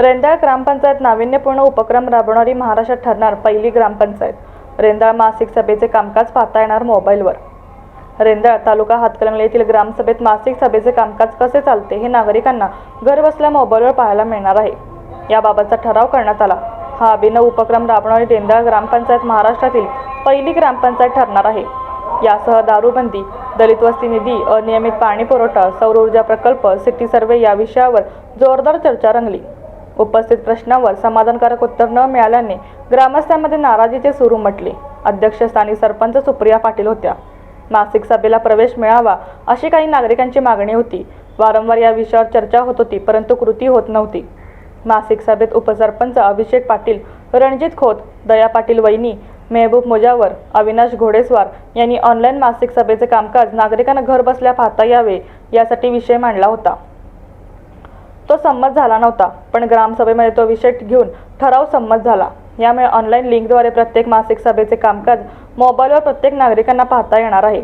रेंदाळ ग्रामपंचायत नाविन्यपूर्ण उपक्रम राबवणारी महाराष्ट्रात ठरणार पहिली ग्रामपंचायत. रेंदाळ मासिक सभेचे कामकाज पाहता येणार मोबाईलवर. रेंदाळ तालुका हातकलंगले येथील ग्रामसभेत मासिक सभेचे कामकाज कसे चालते हे नागरिकांना घरबसल्या मोबाईलवर पाहायला मिळणार आहे. याबाबतचा ठराव करण्यात आला. हा अभिनव उपक्रम राबवणारी रेंदाळ ग्रामपंचायत महाराष्ट्रातील पहिली ग्रामपंचायत ठरणार आहे. यासह दारूबंदी दलित वस्ती निधी अनियमित पाणी पुरवठा सौर ऊर्जा प्रकल्प सिटी सर्वे या विषयावर जोरदार चर्चा रंगली. उपस्थित प्रश्नावर समाधानकारक उत्तर न मिळाल्याने ग्रामस्थांमध्ये नाराजीचे सुरू उमटले अध्यक्षस्थानी सरपंच सुप्रिया पाटील होत्या. मासिक सभेला प्रवेश मिळावा अशी काही नागरिकांची मागणी होती. वारंवार या विषयावर चर्चा होत होती परंतु कृती होत नव्हती. मासिक सभेत उपसरपंच अभिषेक पाटील रणजित खोत दया पाटील वैनी मेहबूब मुजावर अविनाश घोडेस्वार यांनी ऑनलाईन मासिक सभेचे कामकाज नागरिकांना घर बसल्या पाहता यावे यासाठी विषय मांडला होता. तो संमत झाला नव्हता पण ग्रामसभेमध्ये तो विषय घेऊन ठराव संमत झाला. यामुळे ऑनलाईन लिंकद्वारे प्रत्येक मासिक सभेचे कामकाज मोबाईलवर प्रत्येक नागरिकांना पाहता येणार आहे.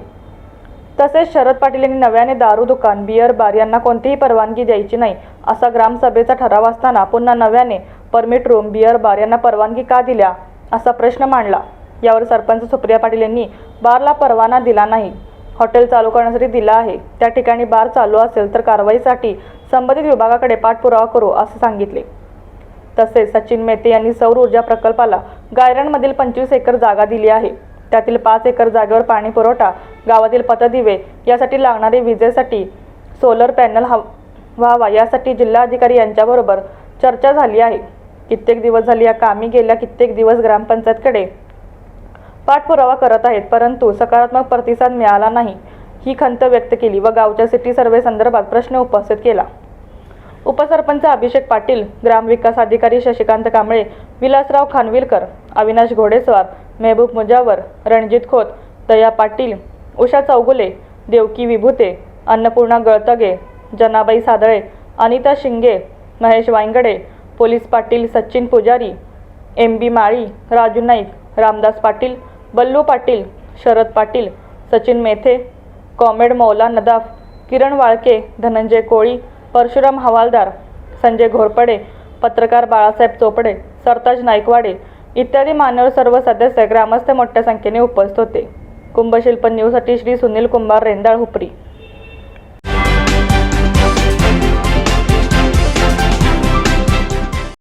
तसेच शरद पाटील यांनी नव्याने दारू दुकान बियर बार यांना कोणतीही परवानगी द्यायची नाही असा ग्रामसभेचा ठराव असताना पुन्हा नव्याने परमिट रूम बियर बार यांना परवानगी का दिल्या असा प्रश्न मांडला. यावर सरपंच सुप्रिया पाटील यांनी बारला परवाना दिला नाही. हॉटेल चालू करण्यासाठी दिला आहे. त्या ठिकाणी बार चालू असेल तर कारवाईसाठी संबंधित विभागाकडे पाठपुरावा करू असे सांगितले. तसेच सचिन मेहते यांनी सौर ऊर्जा प्रकल्पाला गायरणमधील पंचवीस एकर जागा दिली आहे. त्यातील पाच एकर जागेवर पाणी पुरवठा गावातील पतदिवे यासाठी लागणारे विजेसाठी सोलर पॅनल हव व्हावा यासाठी जिल्हाधिकारी यांच्याबरोबर चर्चा झाली आहे. कित्येक दिवस झाली या कामी गेल्या कित्येक दिवस ग्रामपंचायतकडे पाठपुरावा करत आहेत परंतु सकारात्मक प्रतिसाद मिळाला नाही. ही खंत व्यक्त केली व गावच्या सिटी सर्वे संदर्भात प्रश्न उपस्थित केला. उपसरपंच अभिषेक पाटील ग्रामविकास अधिकारी शशिकांत कांबळे विलासराव खानविलकर अविनाश घोडेस्वार मेहबूब मुजावर रणजित खोत दया Patil Usha Chougule Devaki Vibhute Annapurna गळतगे Janabai Sadale Anita Shinge Mahesh Wayangade police Patil Sachin Pujari M B Mali Raju Naik Ramdas Patil Ballu Patil Sharad Patil Sachin Methe कॉमेड Maula Nadaf किरण वाळके धनंजय कोळी परशुराम हवालदार संजय घोरपडे पत्रकार बाळासाहेब चोपडे सरताज नाईकवाडे इत्यादी मान्यवर सर्व सदस्य ग्रामस्थ मोठ्या संख्येने उपस्थित होते. कुंभशिल्प न्यूजसाठी श्री सुनील कुंभार रेंदाळ हुपरी.